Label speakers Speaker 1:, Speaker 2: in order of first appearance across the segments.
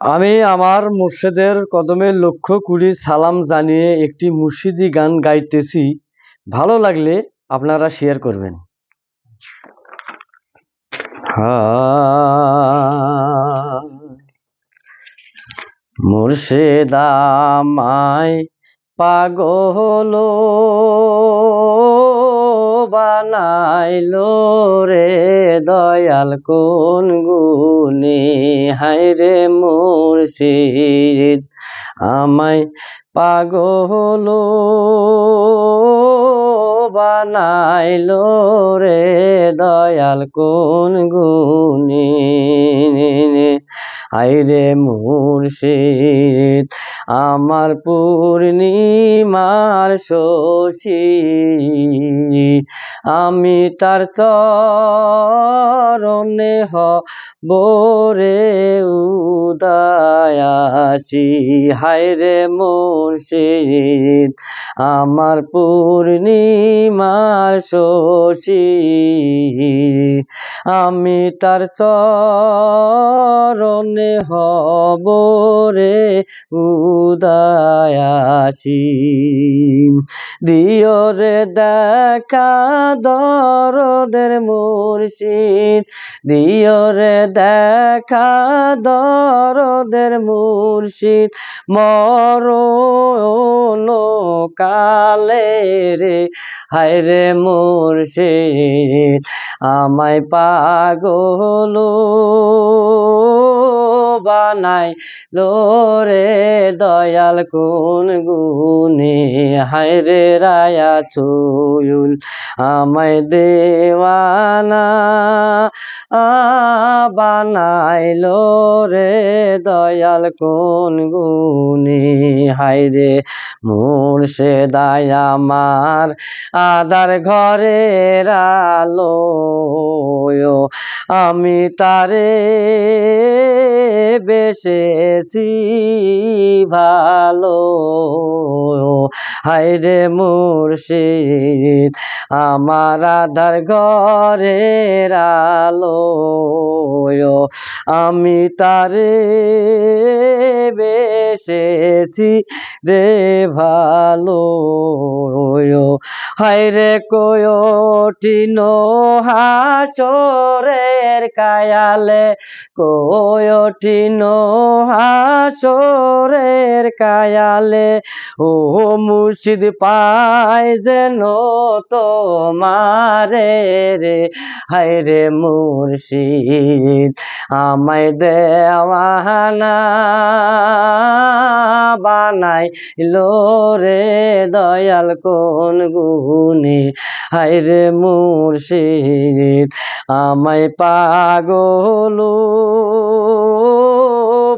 Speaker 1: আমি আমার মুর্শিদের কদমে লক্ষ কুড়ি সালাম জানিয়ে একটি মুর্শিদি গান গাইতেছি। ভালো লাগলে আপনারা শেয়ার করবেন। মুর্শিদামায় পাগল বানাইলো রে। দয়াল কোন গুনে হায়রে মুর্শিদ আমায় পাগল বানাইলো রে দয়াল কোন গুনে আইরে মুর্শিদ আমার পূর্ণিমার শশী, আমি তার চরণে হ বোরে উদয়াসি। হায়রে মুর্শিদ, আমার পূর্ণিমার শশী, আমি তার চরণে হব রে উদয়াসি দিও রে দেখা দরদের মুর্শিদ। দিও রে দেখা দরদের মুর্শিদ। মরণ কালে রে, হায় রে মুর্শিদ। আমায় পাগল বানাই। লোরে দয়াল কোন গুনে হায় রে রায়া চুল আমায় দেওয়ানা। আ বানাইলো রে দয়াল, কোন গুনে হায় রে মুর্শেদায় আমার আদার ঘরের আলো আমি তারে বেশেছি ভালো। হায়রে মুর্শিদ, আমার আধার ঘরের আলো আমি তারে বেশেছি রে ভালো হায়রে কোয়টিন হাসরের কায়ালে, কোয়টিন হাসরের কায়ালে, ও মুর্শিদ পায় যেন তো তোমারে রে। হায়রে মুর্শিদ, আমায় দেওয়ানা বানাই লো রে দয়াল কোন গুনে হায়রে মুর্শিদ, আমায় পাগল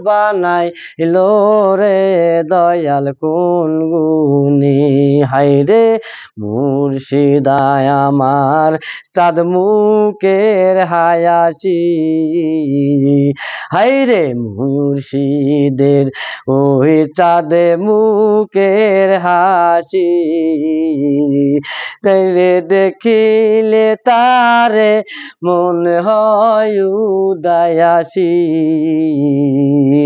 Speaker 1: বানাই লো রে দয়াল কোন গুনে হায়রে মুর্শিদায় আমার চাঁদ মুখের হায়াচি। হায়রে মুর্শিদের ওই চাঁদে মুখের হাসি তাইরে দেখিলে তারে মন হয় উদায়াসি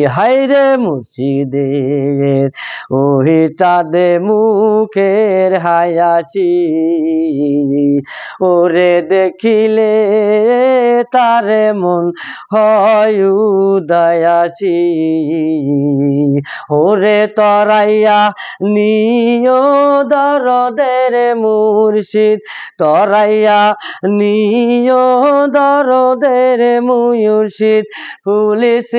Speaker 1: হায়রে মুর্শিদের ওই চাঁদে মুখের হায়াসি ওরে দেখিলে তারে মন হয় উদয়াসি ওরে তরাইয়া নিয় দরদের মুর্শিদ, তরাইয়া নিয় দরদের মুর্শিদ পুলিশ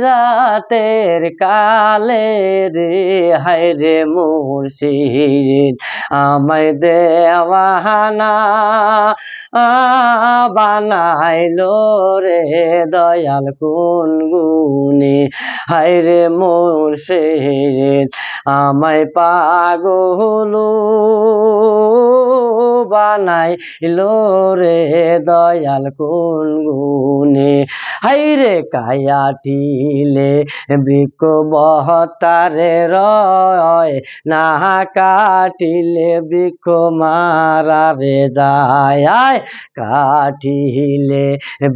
Speaker 1: রাতের কালে রে হায় রে মুর্শিদ, আমায় দেওয়ানা বানাইলো রে দয়াল কোন গুনে হায় রে মুর্শিদ, আমায় পাগল বানাইলো রে দয়াল কোন গুনে হাইরে কায়াটিলে বৃক্ষ বহতারে রয় না কাটিলে বৃক্ষ মারারে যায়। কাটিলে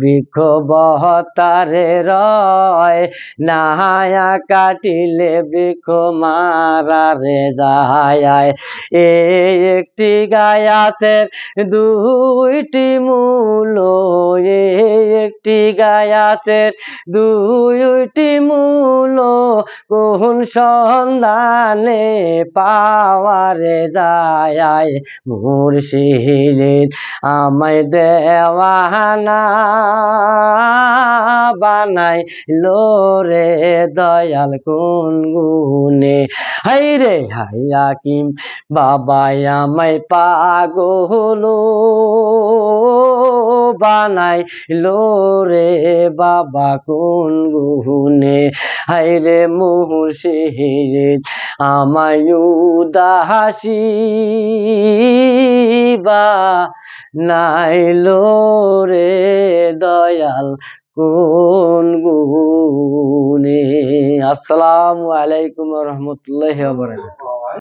Speaker 1: বৃক্ষ বহতারে রয় নাহায়া কাটিলে বৃক্ষ মারারে যায়। এ একটি গায়াছের দুইটি মূল একটি গায়াছের দুইটি মূল কোন সন্ধানে পাওয়ারে যায় মুর্শিদের আমায় দেওয়ানা বানাই রে দয়াল কোন গুনে হাই রে হাইয়া কিম বাবাই আমায় পাগল বানাই রে বাবা কোন গুনে হাই রে মুর্শিদ, আমায় উদাসী বা নাইলো রে দয়াল কোন গুনে আসসালামু আলাইকুম রহমতুল্লাহ